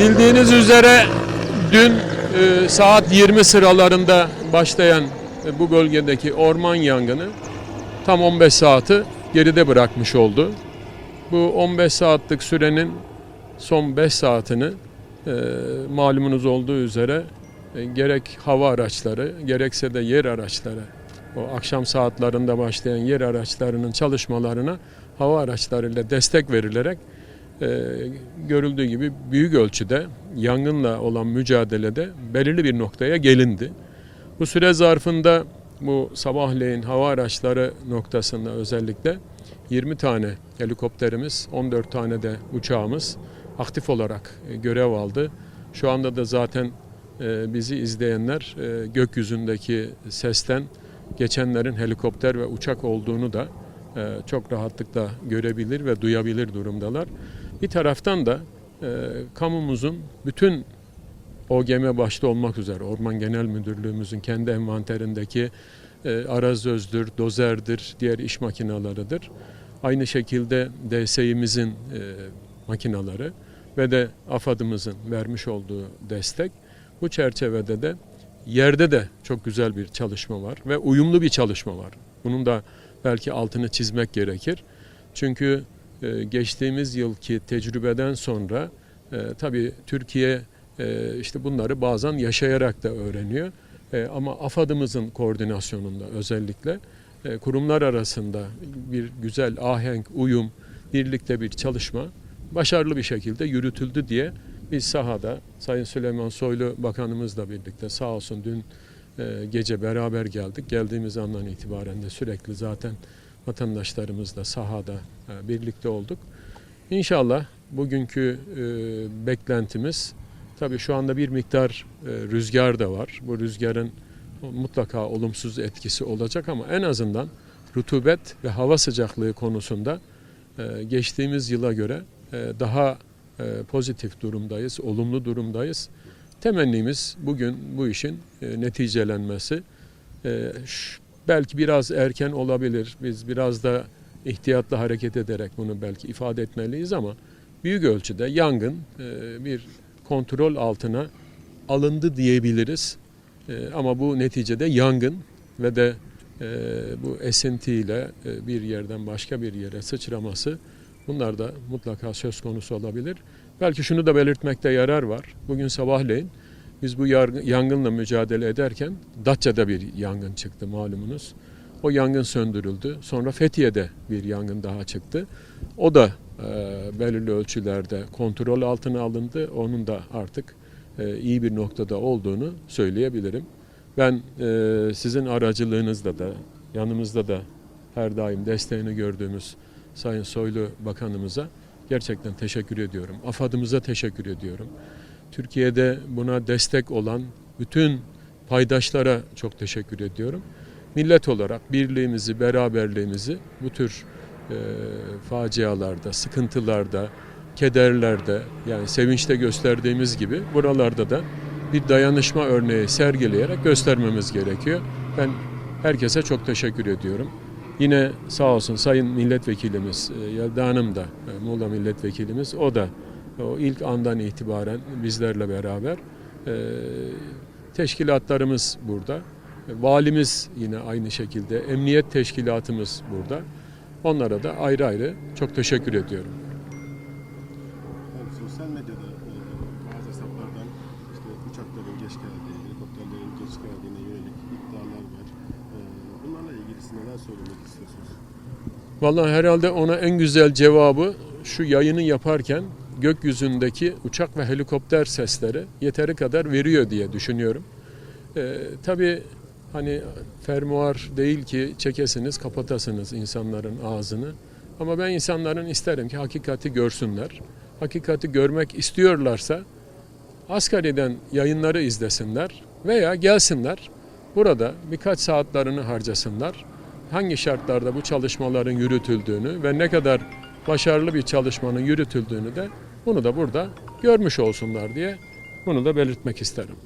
Bildiğiniz üzere dün e, saat 20 sıralarında başlayan e, bu bölgedeki orman yangını tam 15 saati geride bırakmış oldu. Bu 15 saatlik sürenin son 5 saatini e, malumunuz olduğu üzere e, gerek hava araçları gerekse de yer araçları o akşam saatlerinde başlayan yer araçlarının çalışmalarına hava araçlarıyla destek verilerek görüldüğü gibi büyük ölçüde yangınla olan mücadelede belirli bir noktaya gelindi. Bu süre zarfında bu sabahleyin hava araçları noktasında özellikle 20 tane helikopterimiz, 14 tane de uçağımız aktif olarak e, görev aldı. Şu anda da zaten e, bizi izleyenler e, gökyüzündeki sesten geçenlerin helikopter ve uçak olduğunu da çok rahatlıkla görebilir ve duyabilir durumdalar. Bir taraftan da e, kamumuzun bütün OGM başta olmak üzere Orman Genel Müdürlüğümüzün kendi envanterindeki e, arazözdür, dozerdir, diğer iş makinalarıdır. Aynı şekilde DSİ'mizin e, makinaları ve de AFAD'ımızın vermiş olduğu destek. Bu çerçevede de yerde de çok güzel bir çalışma var ve uyumlu bir çalışma var. Bunun da belki altını çizmek gerekir. Çünkü e, geçtiğimiz yılki tecrübeden sonra e, tabii Türkiye e, işte bunları bazen yaşayarak da öğreniyor. Ama AFAD'ımızın koordinasyonunda özellikle kurumlar arasında bir güzel ahenk, uyum, birlikte bir çalışma başarılı bir şekilde yürütüldü diye biz sahada Sayın Süleyman Soylu Bakanımızla birlikte sağ olsun dün gece beraber geldik. Geldiğimiz andan itibaren de sürekli zaten vatandaşlarımızla sahada e, birlikte olduk. İnşallah bugünkü e, beklentimiz tabii şu anda bir miktar e, rüzgar da var. Bu rüzgarın mutlaka olumsuz etkisi olacak ama en azından rutubet ve hava sıcaklığı konusunda geçtiğimiz yıla göre daha pozitif durumdayız, olumlu durumdayız. Temennimiz bugün bu işin neticelenmesi. Belki biraz erken olabilir. Biz biraz da ihtiyatlı hareket ederek bunu belki ifade etmeliyiz ama büyük ölçüde yangın e, bir kontrol altına alındı diyebiliriz. E, ama bu neticede yangın ve de e, bu esintiyle e, bir yerden başka bir yere sıçraması bunlar da mutlaka söz konusu olabilir. Belki şunu da belirtmekte yarar var. Bugün sabahleyin biz bu yangınla mücadele ederken Datça'da bir yangın çıktı malumunuz. O yangın söndürüldü. Sonra Fethiye'de bir yangın daha çıktı. O da e, belirli ölçülerde kontrol altına alındı. Onun da artık e, iyi bir noktada olduğunu söyleyebilirim. Ben e, sizin aracılığınızda da yanımızda da her daim desteğini gördüğümüz Sayın Soylu Bakanımıza gerçekten teşekkür ediyorum. AFAD'ımıza teşekkür ediyorum. Türkiye'de buna destek olan bütün paydaşlara çok teşekkür ediyorum. Millet olarak birliğimizi, beraberliğimizi bu tür e, facialarda, sıkıntılarda, kederlerde yani sevinçte gösterdiğimiz gibi buralarda da bir dayanışma örneği sergileyerek göstermemiz gerekiyor. Ben herkese çok teşekkür ediyorum. Yine sağ olsun Sayın Milletvekilimiz e, Yelda Hanım da e, Muğla Milletvekilimiz o da o ilk andan itibaren bizlerle beraber teşkilatlarımız burada. Valimiz yine aynı şekilde, emniyet teşkilatımız burada. Onlara da ayrı ayrı çok teşekkür ediyorum. Yani sosyal medyada bazı hesaplardan işte uçakların geç geldiği, helikopterlerin geç geldiğine yönelik iddialar var. Bunlarla ilgili siz neler söylemek istiyorsunuz? Vallahi herhalde ona en güzel cevabı şu yayını yaparken gökyüzündeki uçak ve helikopter sesleri yeteri kadar veriyor diye düşünüyorum. Ee, tabii hani fermuar değil ki çekesiniz kapatasınız insanların ağzını. Ama ben insanların isterim ki hakikati görsünler. Hakikati görmek istiyorlarsa Asgari'den yayınları izlesinler veya gelsinler burada birkaç saatlerini harcasınlar. Hangi şartlarda bu çalışmaların yürütüldüğünü ve ne kadar başarılı bir çalışmanın yürütüldüğünü de bunu da burada görmüş olsunlar diye bunu da belirtmek isterim.